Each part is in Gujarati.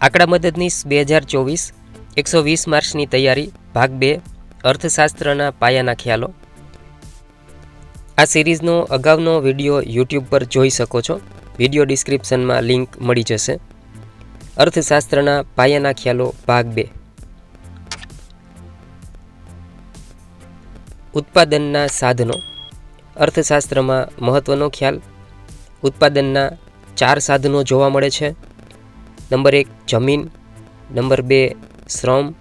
આંકડા મદદનીશ બે હજાર ચોવીસ, એકસો વીસ માર્ક્સની તૈયારી, ભાગ બે, અર્થશાસ્ત્રના પાયાના ખ્યાલો. આ સિરીઝનો અગાઉનો વીડિયો યુટ્યુબ પર જોઈ શકો છો. વીડિયો ડિસ્ક્રિપ્શનમાં લિંક મળી જશે. અર્થશાસ્ત્રના પાયાના ખ્યાલો, ભાગ બે. ઉત્પાદનના સાધનો. અર્થશાસ્ત્રમાં મહત્ત્વનો ખ્યાલ. ઉત્પાદનના ચાર સાધનો જોવા મળે છે. નંબર એક જમીન, નંબર બે શ્રમ,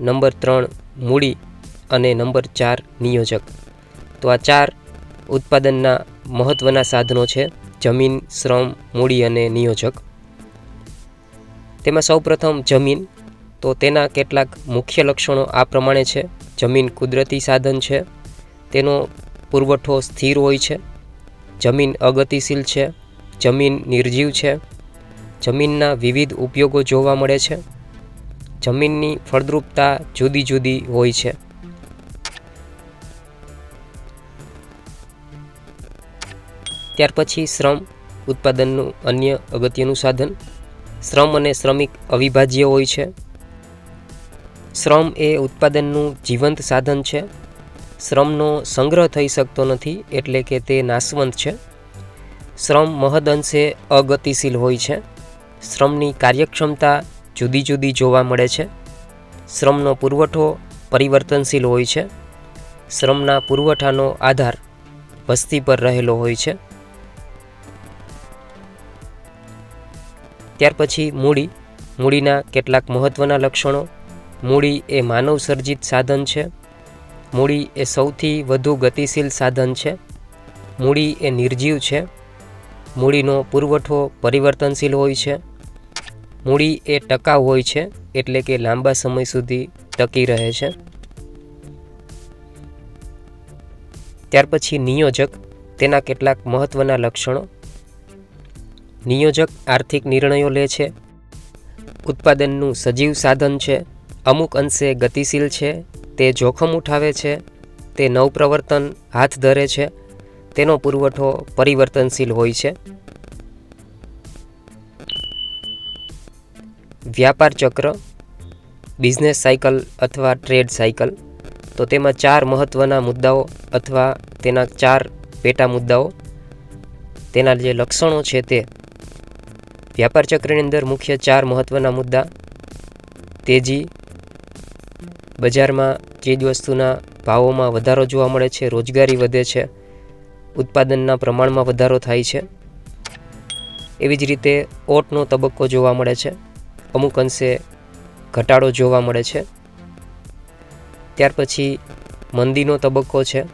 નંબર ત્રણ મૂડી અને નંબર ચાર નિયોજક. તો આ ચાર ઉત્પાદનના મહત્ત્વના સાધનો છે, જમીન, શ્રમ, મૂડી અને નિયોજક. તેમાં સૌપ્રથમ જમીન, તો તેના કેટલાક મુખ્ય લક્ષણો આ પ્રમાણે છે. જમીન કુદરતી સાધન છે, તેનો પુરવઠો સ્થિર હોય છે, જમીન અગતિશીલ છે, જમીન નિર્જીવ છે જમીનના વિવિધ ઉપયોગો જોવા મળે છે. જમીનની ફળદ્રુપતા જુદી જુદી હોય છે. ત્યાર પછી શ્રમ ઉત્પાદનનું અન્ય અગત્યનું સાધન. શ્રમ અને શ્રમિક અવિભાજ્ય હોય છે. શ્રમ એ ઉત્પાદનનું જીવંત સાધન છે. શ્રમનો સંગ્રહ થઈ શકતો નથી એટલે કે તે નાશવંત છે. શ્રમ મહદઅંશે અગતિશીલ હોય છે. શ્રમની કાર્યક્ષમતા જુદી જુદી જોવા મળે છે. શ્રમનો પુરવઠો પરિવર્તનશીલ હોય છે. શ્રમના પુરવઠાનો આધાર વસ્તી પર રહેલો હોય છે. ત્યાર પછી મૂડી. મૂડીના કેટલાક મહત્ત્વના લક્ષણો. મૂડી એ માનવ સર્જિત સાધન છે. મૂડી એ સૌથી વધુ ગતિશીલ સાધન છે. મૂડી એ નિર્જીવ છે. મૂડીનો પુરવઠો પરિવર્તનશીલ હોય છે. મૂડી એ ટકાઉ હોય છે એટલે કે લાંબા સમય સુધી ટકી રહે છે. ત્યાર પછી નિયોજક, તેના કેટલાક મહત્ત્વના લક્ષણો. નિયોજક આર્થિક નિર્ણયો લે છે, ઉત્પાદનનું સજીવ સાધન છે, અમુક અંશે ગતિશીલ છે, તે જોખમ ઉઠાવે છે, તે નવપ્રવર્તન હાથ ધરે છે, તેનો પુરવઠો પરિવર્તનશીલ હોય છે. વ્યાપાર ચક્ર બિઝનેસ સાયકલ અથવા ટ્રેડ સાયકલ તો તેમાં ચાર મહત્ત્વના મુદ્દાઓ અથવા તેના ચાર પેટા મુદ્દાઓ. તેના જે લક્ષણો છે તે, વ્યાપાર ચક્રની અંદર મુખ્ય ચાર મહત્ત્વના મુદ્દા, તેજી, બજારમાં ચીજવસ્તુના ભાવોમાં વધારો જોવા મળે છે, રોજગારી વધે છે, ઉત્પાદનના પ્રમાણમાં વધારો થાય છે. એવી જ રીતે ઓટનો તબક્કો જોવા મળે છે. અમુક અંશે ઘટાડો જોવા મળે છે. ત્યાર પછી મંદીનો તબક્કો છે.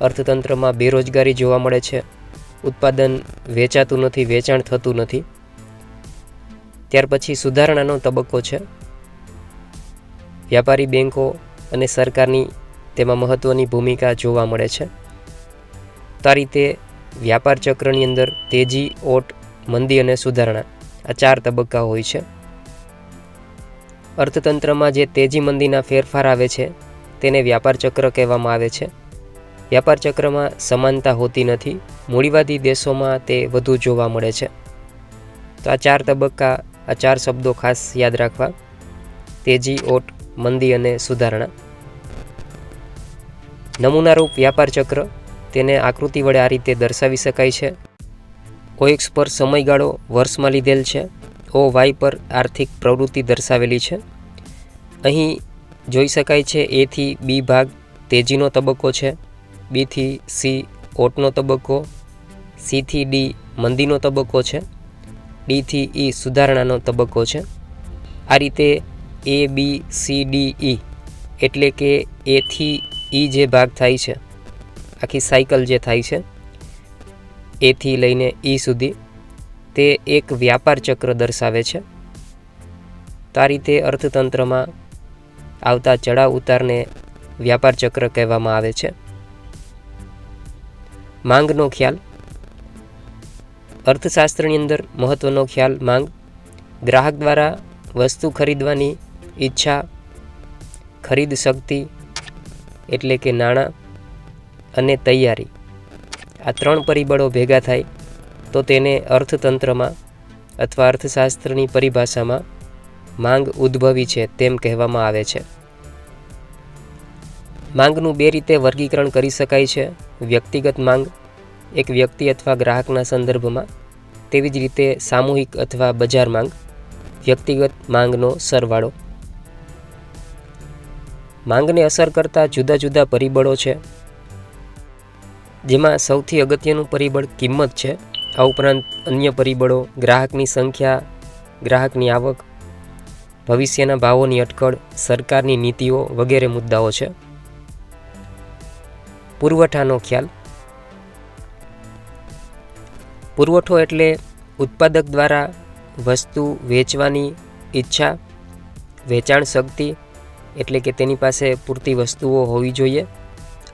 અર્થતંત્રમાં બેરોજગારી જોવા મળે છે. ઉત્પાદન વેચાતું નથી, વેચાણ થતું નથી. ત્યાર પછી સુધારણાનો તબક્કો છે. વ્યાપારી બેન્કો અને સરકારની તેમાં મહત્ત્વની ભૂમિકા જોવા મળે છે. તો આ રીતે વ્યાપાર ચક્રની અંદર તેજી, ઓટ, મંદી અને સુધારણા આ ચાર તબક્કા હોય છે. અર્થતંત્રમાં જે તેજી મંદીના ફેરફાર આવે છે, તેને વ્યાપાર ચક્ર કહેવામાં આવે છે. વ્યાપાર ચક્રમાં સમાનતા હોતી નથી, મૂડીવાદી દેશોમાં તે વધુ જોવા મળે છે. તો આ ચાર તબક્કા, આ ચાર શબ્દો ખાસ યાદ રાખવા. તેજી, ઓટ, મંદી અને સુધારણા. નમૂનારૂપ વ્યાપાર ચક્ર તેને આકૃતિ વડે આ રીતે દર્શાવી શકાય છે. ઓ પર સમયગાળો વર્ષમાં લીધેલ છે. ઓ વાય પર આર્થિક પ્રવૃત્તિ દર્શાવેલી છે. અહીં જોઈ શકાય છે એથી બી ભાગ તેજીનો તબક્કો છે બીથી સી ઓટનો તબક્કો સીથી ડી મંદીનો તબક્કો છે ડીથી ઈ સુધારણાનો તબક્કો છે. આ રીતે એ બી સી ડી ઈ એટલે કે એથી ઈ જે ભાગ થાય છે, આખી સાયકલ જે થાય છે એથી લઈને ઈ સુધી તે એક વ્યાપાર ચક્ર દર્શાવે છે. તો આ રીતે અર્થતંત્રમાં આવતા ચડાવ ઉતારને વ્યાપાર ચક્ર કહેવામાં આવે છે. માંગનો ખ્યાલ. અર્થશાસ્ત્રની અંદર મહત્ત્વનો ખ્યાલ માંગ. ગ્રાહક દ્વારા વસ્તુ ખરીદવાની ઈચ્છા, ખરીદ શક્તિ એટલે કે નાણાં અને તૈયારી. આ ત્રણ પરિબળો ભેગા થાય તો તેને અર્થતંત્રમાં અથવા અર્થશાસ્ત્રની પરિભાષામાં માંગ ઉદ્ભવી છે તેમ કહેવામાં આવે છે. માંગનું બે રીતે વર્ગીકરણ કરી શકાય છે. વ્યક્તિગત માંગ એક વ્યક્તિ અથવા ગ્રાહકના સંદર્ભમાં, તેવી જ રીતે સામૂહિક અથવા બજાર માંગ, વ્યક્તિગત માંગનો સરવાળો. માંગને અસર કરતા જુદા જુદા પરિબળો છે. જેમાં સૌથી અગત્યનું પરિબળ કિંમત છે. આ ઉપરાંત અન્ય પરિબળો, ગ્રાહકની સંખ્યા, ગ્રાહકની આવક, ભવિષ્યના ભાવોની અટકળ, સરકારની નીતિઓ વગેરે મુદ્દાઓ છે. પુરવઠાનો ખ્યાલ. પુરવઠો એટલે ઉત્પાદક દ્વારા વસ્તુ વેચવાની ઈચ્છા, વેચાણ શક્તિ એટલે કે તેની પાસે પૂરતી વસ્તુઓ હોવી જોઈએ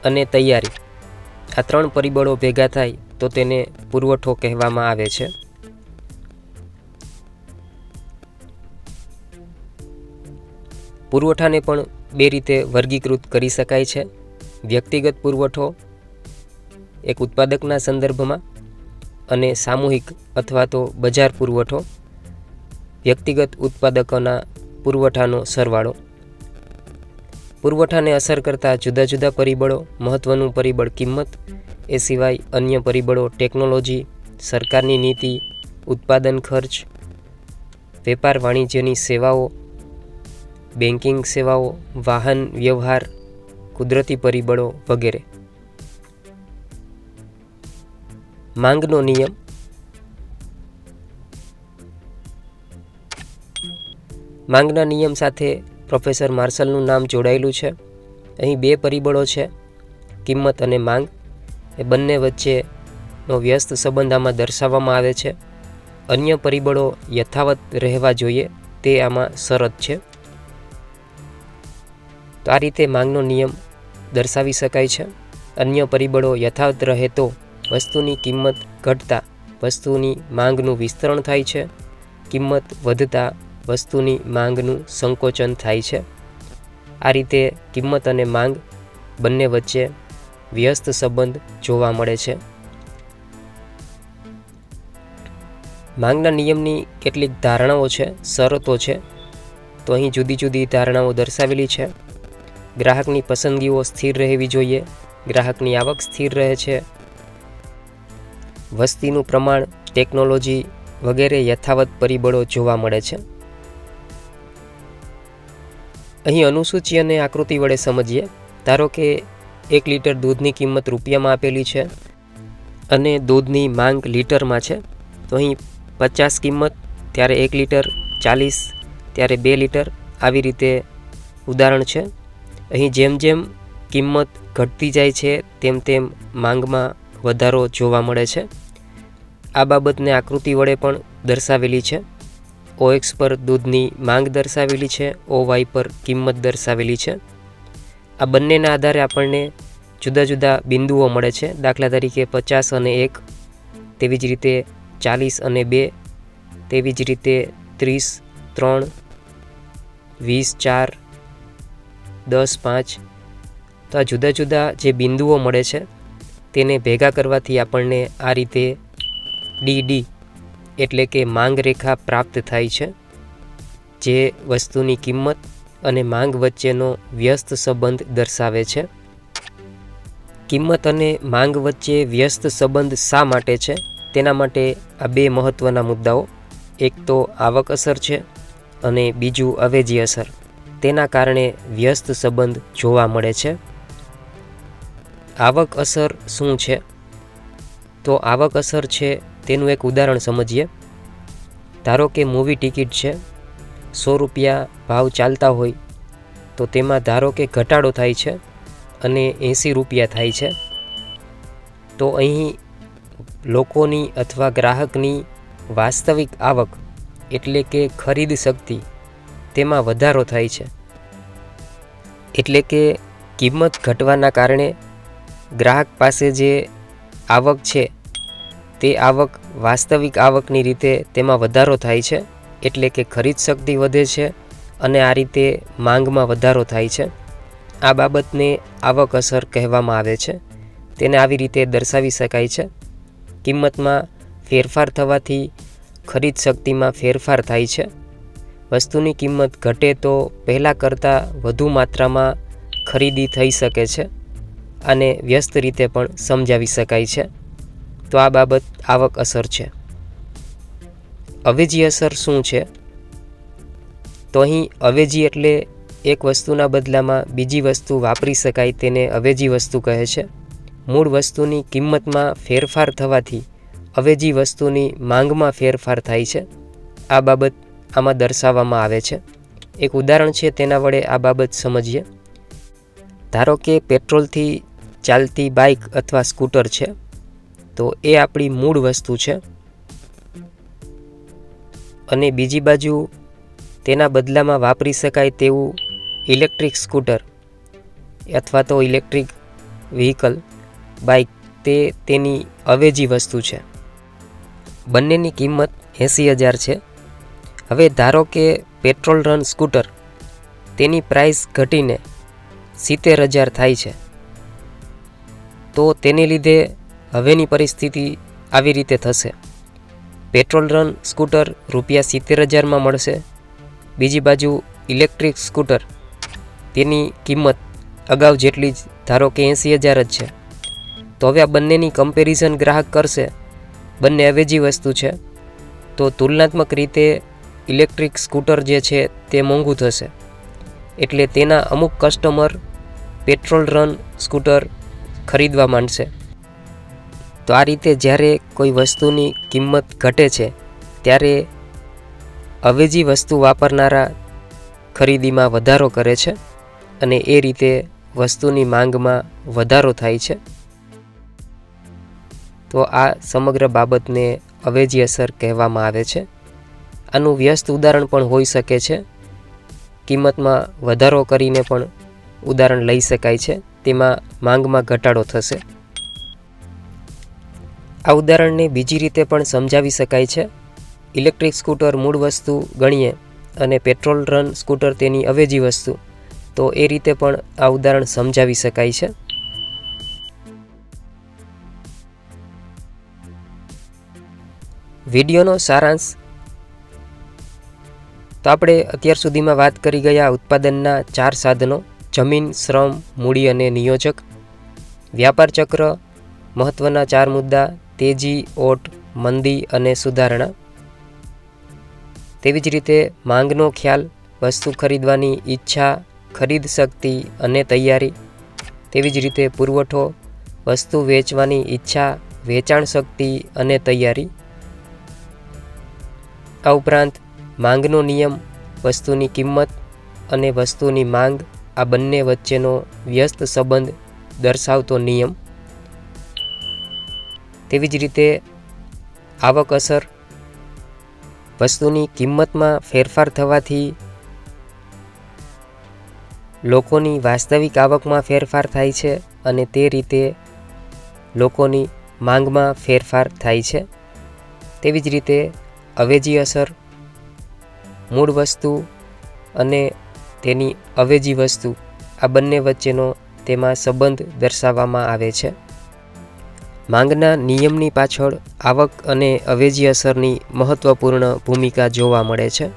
અને તૈયારી. આ ત્રણ પરિબળો ભેગા થાય તો તેને પુરવઠો કહેવામાં આવે છે. પુરવઠાને પણ બે રીતે વર્ગીકૃત કરી શકાય છે. વ્યક્તિગત પુરવઠો એક ઉત્પાદકના સંદર્ભમાં અને સામૂહિક અથવા તો બજાર પુરવઠો, વ્યક્તિગત ઉત્પાદકોના પુરવઠાનો સરવાળો. પુરવઠાને અસર કરતા જુદા જુદા પરિબળો મહત્ત્વનું પરિબળ કિંમત એ સિવાય અન્ય પરિબળો, ટેકનોલોજી, સરકારની નીતિ, ઉત્પાદન ખર્ચ, વેપાર વાણિજ્યની સેવાઓ બેન્કિંગ સેવાઓ, વાહન વ્યવહાર, કુદરતી પરિબળો વગેરે. માંગનો નિયમ. માંગના નિયમ સાથે પ્રોફેસર માર્શલનું નામ જોડાયેલું છે. અહીં બે પરિબળો છે, કિંમત અને માંગ. એ બંને વચ્ચેનો વ્યસ્ત સંબંધ આમાં દર્શાવવામાં આવે છે. અન્ય પરિબળો યથાવત રહેવા જોઈએ, તે આમાં શરત છે. તો આ રીતે માંગનો નિયમ દર્શાવી શકાય છે. અન્ય પરિબળો યથાવત રહે તો વસ્તુની કિંમત ઘટતા વસ્તુની માંગનું વિસ્તરણ થાય છે. કિંમત વધતા વસ્તુની માંગનું સંકોચન થાય છે. આ રીતે કિંમત અને માંગ બંને વચ્ચે વ્યસ્ત સંબંધ જોવા મળે છે. માંગના નિયમની કેટલીક ધારણાઓ છે, શરતો છે, તો અહીં જુદી જુદી ધારણાઓ દર્શાવેલી છે. ગ્રાહકની પસંદગીઓ સ્થિર રહેવી જોઈએ, ગ્રાહકની આવક સ્થિર રહે છે. વસ્તીનું પ્રમાણ, ટેકનોલોજી વગેરે યથાવત પરિબળો જોવા મળે છે. અહીં અનુસૂચિ અને આકૃતિ વડે સમજીએ, ધારો કે એક લીટર દૂધની કિંમત રૂપિયામાં આપેલી છે અને દૂધની માંગ લીટરમાં છે. તો અહીં પચાસ કિંમત, ત્યારે એક લીટર ચાલીસ, ત્યારે બે લીટર, આવી રીતે ઉદાહરણ છે. અહીં જેમ જેમ કિંમત ઘટતી જાય છે, તેમ તેમ માંગમાં વધારો જોવા મળે છે. આ બાબતને આકૃતિ વડે પણ દર્શાવેલી છે. ઓએક્સ પર દૂધની માંગ દર્શાવેલી છે ઓ વાય પર કિંમત દર્શાવેલી છે. આ બંનેના આધારે આપણને જુદા જુદા બિંદુઓ મળે છે. દાખલા તરીકે પચાસ અને એક તેવી જ રીતે ચાલીસ અને બે તેવી જ રીતે ત્રીસ, ત્રણ, વીસ, ચાર, દસ, પાંચ. તો આ જુદા જુદા જે બિંદુઓ મળે છે, તેને ભેગા કરવાથી આપણને આ રીતે ડી ડી એટલે કે માંગ રેખા પ્રાપ્ત થાય છે, જે વસ્તુની કિંમત અને માંગ વચ્ચેનો વ્યસ્ત સંબંધ દર્શાવે છે. કિંમત અને માંગ વચ્ચે વ્યસ્ત સંબંધ શા માટે છે? તેના માટે આ બે મહત્ત્વના મુદ્દાઓ. એક તો આવક અસર છે અને બીજું અવેજી અસર. તેના કારણે વ્યસ્ત સંબંધ જોવા મળે છે. આવક અસર શું છે? તો આવક અસર છે, તેનું એક ઉદાહરણ સમજીએ. ધારો કે મૂવી ટિકિટ છે, સો રૂપિયા ભાવ ચાલતા હોય, તો તેમાં ધારો કે ઘટાડો થાય છે અને એંસી રૂપિયા થાય છે. તો અહીં લોકોની અથવા ગ્રાહકની વાસ્તવિક આવક એટલે કે ખરીદ શક્તિ તેમાં વધારો થાય છે. એટલે કે કિંમત ઘટવાના કારણે ગ્રાહક પાસે જે આવક છે, તે આવક વાસ્તવિક આવકની રીતે તેમાં વધારો થાય છે. એટલે કે ખરીદ શક્તિ વધે છે અને આ રીતે માંગમાં વધારો થાય છે. આ બાબતને આવક અસર કહેવામાં આવે છે. તેને આવી રીતે દર્શાવી શકાય છે. કિંમતમાં ફેરફાર થવાથી ખરીદ શક્તિમાં ફેરફાર થાય છે. વસ્તુની કિંમત ઘટે તો પહેલાં કરતાં વધુ માત્રામાં ખરીદી થઈ શકે છે અને વ્યસ્ત રીતે પણ સમજાવી શકાય છે. તો આ બાબત આવક અસર છે. અવેજી અસર શું છે? તો અહીં અવેજી એટલે એક વસ્તુના બદલામાં બીજી વસ્તુ વાપરી શકાય તેને અવેજી વસ્તુ કહે છે. મૂળ વસ્તુની કિંમતમાં ફેરફાર થવાથી અવેજી વસ્તુની માંગમાં ફેરફાર થાય છે. આ બાબત આમાં દર્શાવવામાં આવે છે. એક ઉદાહરણ છે તેના વડે આ બાબત સમજીએ. ધારો કે પેટ્રોલથી ચાલતી બાઇક અથવા સ્કૂટર છે, તો એ આપણી મૂળ વસ્તુ છે. અને બીજી બાજુ તેના બદલામાં વાપરી શકાય તેવું ઇલેક્ટ્રિક સ્કૂટર અથવા તો ઇલેક્ટ્રિક વ્હીકલ, બાઇક તે તેની અવેજી વસ્તુ છે. બંનેની કિંમત એંસી હજાર છે. હવે ધારો કે પેટ્રોલ રન સ્કૂટર તેની પ્રાઇસ ઘટીને સિત્તેર હજાર થાય છે, તો તેને લીધે હવેની પરિસ્થિતિ આવી રીતે થશે. પેટ્રોલ રન સ્કૂટર રૂપિયા સિત્તેર હજારમાં મળશે. બીજી બાજુ ઇલેક્ટ્રિક સ્કૂટર. તેની કિંમત અગાઉ જેટલી જ, ધારો કે એંસી હજાર જ છે. તો હવે આ બંનેની કમ્પેરિઝન ગ્રાહક કરશે. બંને અવેજી વસ્તુ છે. તો તુલનાત્મક રીતે ઇલેક્ટ્રિક સ્કૂટર જે છે તે મોંઘું થશે. એટલે તેના અમુક કસ્ટમર પેટ્રોલ રન સ્કૂટર ખરીદવા માંડશે. તો આ રીતે જ્યારે કોઈ વસ્તુની કિંમત ઘટે છે, ત્યારે અવેજી વસ્તુ વાપરનારા ખરીદીમાં વધારો કરે છે અને એ રીતે વસ્તુની માંગમાં વધારો થાય છે. તો આ સમગ્ર બાબતને અવેજી અસર કહેવામાં આવે છે. આનું વ્યસ્ત ઉદાહરણ પણ હોઈ શકે છે. કિંમતમાં વધારો કરીને પણ ઉદાહરણ લઈ શકાય છે. તેમાં માંગમાં ઘટાડો થશે. આ ઉદાહરણને બીજી રીતે પણ સમજાવી શકાય છે. ઇલેક્ટ્રિક સ્કૂટર મૂળ વસ્તુ ગણીએ અને પેટ્રોલ રન સ્કૂટર તેની અવેજી વસ્તુ, તો એ રીતે પણ આ ઉદાહરણ સમજાવી શકાય છે. વિડીયોનો સારાંશ. તો આપણે અત્યાર સુધીમાં વાત કરી ગયા ઉત્પાદનના ચાર સાધનો, જમીન, શ્રમ, મૂડી અને નિયોજક. વ્યાપાર ચક્ર મહત્ત્વના ચાર મુદ્દા, તેજી, ઓટ, મંદી અને સુધારણા. તેવી જ રીતે માંગનો ખ્યાલ, વસ્તુ ખરીદવાની ઈચ્છા, ખરીદ શક્તિ અને તૈયારી. તેવી જ રીતે પુરવઠો, વસ્તુ વેચવાની ઈચ્છા, વેચાણ શક્તિ અને તૈયારી. આ ઉપરાંત માંગનો નિયમ, વસ્તુની કિંમત અને વસ્તુની માંગ, આ બંને વચ્ચેનો વ્યસ્ત સંબંધ દર્શાવતો નિયમ. તેવી જ રીતે આવક અસર વસ્તુની કિંમતમાં ફેરફાર થવાથી લોકોની વાસ્તવિક આવકમાં ફેરફાર થાય છે અને તે રીતે લોકોની માંગમાં ફેરફાર થાય છે. તેવી જ રીતે અવેજી અસર મૂળ વસ્તુ અને તેની અવેજી વસ્તુ આ બંને વચ્ચેનો તેમાં સંબંધ દર્શાવવામાં આવે છે. માંગના નિયમની પાછળ આવક અને અવેજી અસરની મહત્ત્વપૂર્ણ ભૂમિકા જોવા મળે છે.